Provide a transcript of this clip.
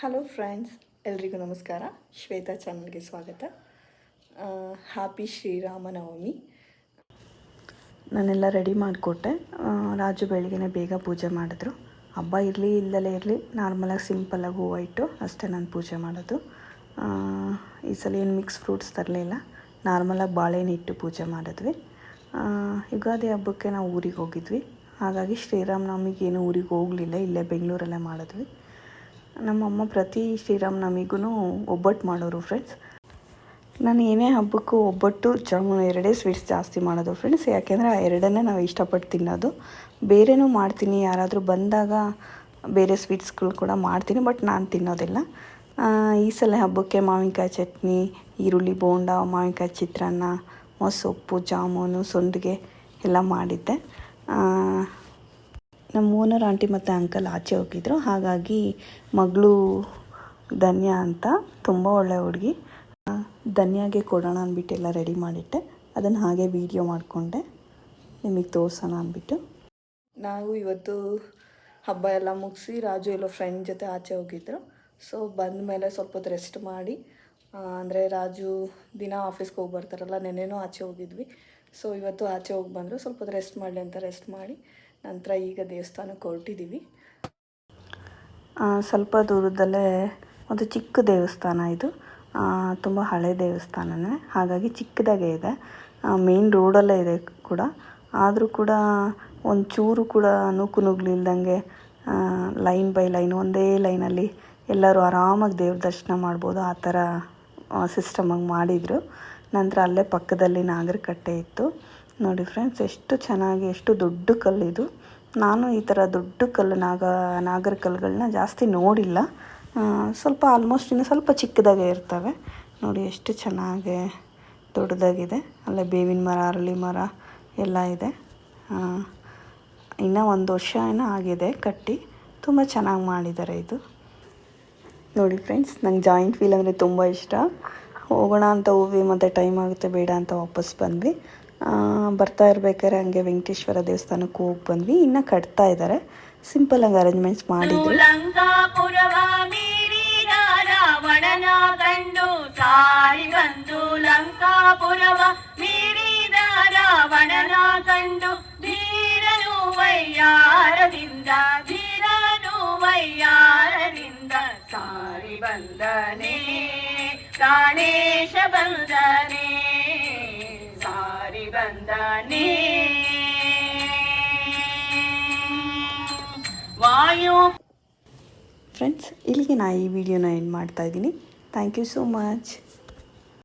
Hello friends, ಎಲ್ರಿಗೂ ನಮಸ್ಕಾರ. ಶ್ವೇತಾ ಚಾನಲ್ಗೆ ಸ್ವಾಗತ. ಹ್ಯಾಪಿ ಶ್ರೀರಾಮನವಮಿ ನಾನೆಲ್ಲ ರೆಡಿ ಮಾಡಿಕೊಟ್ಟೆ. ರಾಜು ಬೆಳಿಗ್ಗೆ ಬೇಗ ಪೂಜೆ ಮಾಡಿದ್ರು. ಹಬ್ಬ ಇರಲಿ ಇಲ್ಲದಲೇ ಇರಲಿ ನಾರ್ಮಲಾಗಿ ಸಿಂಪಲಾಗಿ ಹೂವು ಇಟ್ಟು ಅಷ್ಟೇ ನಾನು ಪೂಜೆ ಮಾಡೋದು. ಈ ಸಲ ಏನು ಮಿಕ್ಸ್ ಫ್ರೂಟ್ಸ್ ತರಲಿಲ್ಲ. ನಾರ್ಮಲಾಗಿ ಬಾಳೆಹಣ್ಣು ಇಟ್ಟು ಪೂಜೆ ಮಾಡಿದ್ವಿ. ಯುಗಾದಿ ಹಬ್ಬಕ್ಕೆ ನಾವು ಊರಿಗೆ ಹೋಗಿದ್ವಿ. ಹಾಗಾಗಿ ಶ್ರೀರಾಮನವಮಿಗೆ ಏನು ಊರಿಗೆ ಹೋಗಲಿಲ್ಲ, ಇಲ್ಲೇ ಬೆಂಗಳೂರಲ್ಲೇ ಮಾಡಿದ್ವಿ. ನಮ್ಮಮ್ಮ ಪ್ರತಿ ಶ್ರೀರಾಮನವಮಿಗೂ ಒಬ್ಬಟ್ಟು ಮಾಡೋರು ಫ್ರೆಂಡ್ಸ್ ನಾನು ಏನೇ ಹಬ್ಬಕ್ಕೂ ಒಬ್ಬಟ್ಟು, ಜಾಮೂನು ಎರಡೇ ಸ್ವೀಟ್ಸ್ ಜಾಸ್ತಿ ಮಾಡೋದು ಫ್ರೆಂಡ್ಸ್ ಯಾಕೆಂದರೆ ಆ ಎರಡನ್ನೇ ನಾವು ಇಷ್ಟಪಟ್ಟು ತಿನ್ನೋದು. ಬೇರೆನೂ ಮಾಡ್ತೀನಿ, ಯಾರಾದರೂ ಬಂದಾಗ ಬೇರೆ ಸ್ವೀಟ್ಸ್ಗಳು ಕೂಡ ಮಾಡ್ತೀನಿ ಬಟ್ ನಾನು ತಿನ್ನೋದಿಲ್ಲ. ಈ ಸಲ ಹಬ್ಬಕ್ಕೆ ಮಾವಿನಕಾಯಿ ಚಟ್ನಿ, ಈರುಳ್ಳಿ ಬೋಂಡ, ಮಾವಿನಕಾಯಿ ಚಿತ್ರಾನ್ನ ಸೊಪ್ಪು ಜಾಮೂನು, ಸಂಡಿಗೆ ಎಲ್ಲ ಮಾಡಿದ್ದೆ. ನಮ್ಮ ಓನರ್, ಆಂಟಿ ಮತ್ತು ಅಂಕಲ್ ಆಚೆ ಹೋಗಿದ್ರು. ಹಾಗಾಗಿ ಮಗಳು ಧನ್ಯ ಅಂತ, ತುಂಬ ಒಳ್ಳೆ ಹುಡುಗಿ. ಧನ್ಯಾಗೆ ಕೊಡೋಣ ಅಂದ್ಬಿಟ್ಟು ಎಲ್ಲ ರೆಡಿ ಮಾಡಿಟ್ಟೆ. ಅದನ್ನು ಹಾಗೆ ವೀಡಿಯೋ ಮಾಡಿಕೊಂಡೆ. ನಿಮಗೆ ತೋರಿಸೋಣ ಅಂದ್ಬಿಟ್ಟು. ನಾವು ಇವತ್ತು ಹಬ್ಬ ಎಲ್ಲ ಮುಗಿಸಿ ರಾಜು ಎಲ್ಲೋ ಫ್ರೆಂಡ್ ಜೊತೆ ಆಚೆ ಹೋಗಿದ್ರು. ಸೊ ಬಂದ ಮೇಲೆ ಸ್ವಲ್ಪ ಹೊತ್ತು ರೆಸ್ಟ್ ಮಾಡಿ ಅಂದರೆ ರಾಜು ದಿನ ಆಫೀಸ್ಗೆ ಹೋಗಿ ಬರ್ತಾರಲ್ಲ, ನೆನ್ನೆನೂ ಆಚೆ ಹೋಗಿದ್ವಿ. ಸೊ ಇವತ್ತು ಆಚೆ ಹೋಗಿ ಬಂದರು. ಸ್ವಲ್ಪ ರೆಸ್ಟ್ ಮಾಡಲಿ ಅಂತ ರೆಸ್ಟ್ ಮಾಡಿ ನಂತರ ಈಗ ದೇವಸ್ಥಾನಕ್ಕೆ ಹೊರಟಿದ್ದೀವಿ. ಸ್ವಲ್ಪ ದೂರದಲ್ಲೇ ಒಂದು ಚಿಕ್ಕ ದೇವಸ್ಥಾನ ಇದು. ತುಂಬ ಹಳೆ ದೇವಸ್ಥಾನನೇ. ಹಾಗಾಗಿ ಚಿಕ್ಕದಾಗೇ ಇದೆ. ಮೇನ್ ರೋಡಲ್ಲೇ ಇದೆ ಕೂಡ. ಆದರೂ ಕೂಡ ಒಂದು ಚೂರು ಕೂಡ ನೂಕು ನುಗ್ಲಿಲ್ದಂಗೆ ಲೈನ್ ಬೈ ಲೈನ್ ಒಂದೇ ಲೈನಲ್ಲಿ ಎಲ್ಲರೂ ಆರಾಮಾಗಿ ದೇವ್ರ ದರ್ಶನ ಮಾಡ್ಬೋದು. ಆ ಥರ ಸಿಸ್ಟಮಾಗಿ ಮಾಡಿದರು. ನಂತರ ಅಲ್ಲೇ ಪಕ್ಕದಲ್ಲಿ ನಾಗರಕಟ್ಟೆ ಇತ್ತು. ನೋಡಿ ಫ್ರೆಂಡ್ಸ್ ಎಷ್ಟು ಚೆನ್ನಾಗಿ, ಎಷ್ಟು ದೊಡ್ಡ ಕಲ್ಲಿದು ನಾನು ಈ ಥರ ದೊಡ್ಡ ಕಲ್ಲು ನಾಗ, ನಾಗರ ಕಲ್ಲುಗಳನ್ನ ಜಾಸ್ತಿ ನೋಡಿಲ್ಲ. ಸ್ವಲ್ಪ ಆಲ್ಮೋಸ್ಟ್ ಇನ್ನು ಸ್ವಲ್ಪ ಚಿಕ್ಕದಾಗೆ ಇರ್ತವೆ. ನೋಡಿ ಎಷ್ಟು ಚೆನ್ನಾಗಿ ದೊಡ್ಡದಾಗಿದೆ. ಅಲ್ಲೇ ಬೇವಿನ ಮರ, ಅರಳಿ ಮರ ಎಲ್ಲ ಇದೆ. ಇನ್ನೂ ಒಂದು ವರ್ಷ ಏನೋ ಆಗಿದೆ ಕಟ್ಟಿ. ತುಂಬ ಚೆನ್ನಾಗಿ ಮಾಡಿದ್ದಾರೆ ಇದು. ನೋಡಿ ಫ್ರೆಂಡ್ಸ್ ನಂಗೆ ಜಾಯಿಂಟ್ ವೀಲ್ ಅಂದರೆ ತುಂಬ ಇಷ್ಟ. ಹೋಗೋಣ ಅಂತ ಹೋಗಿ ಮತ್ತು ಟೈಮ್ ಆಗುತ್ತೆ, ಬೇಡ ಅಂತ ವಾಪಸ್ ಬಂದ್ವಿ. ಬರ್ತಾ ಇರ್ಬೇಕಾದ್ರೆ ಹಂಗೆ ವೆಂಕಟೇಶ್ವರ ದೇವಸ್ಥಾನಕ್ಕೆ ಹೋಗಿ ಬಂದ್ವಿ. ಇನ್ನ ಕಟ್ತಾ ಇದ್ದಾರೆ ಸಿಂಪಲಾಗಿ ಅರೇಂಜ್ಮೆಂಟ್ಸ್ ಮಾಡಿದ್ರು. ಸಾರಿ ಬಂದನೆ ಗಣೇಶ ಬಂದನೆ. ವಾಯು. ಫ್ರೆಂಡ್ಸ್ ಇಲ್ಲಿಗೆ ನಾ ಈ ವಿಡಿಯೋನ ಎಂಡ್ ಮಾಡ್ತಾ ಇದ್ದೀನಿ. Thank you so much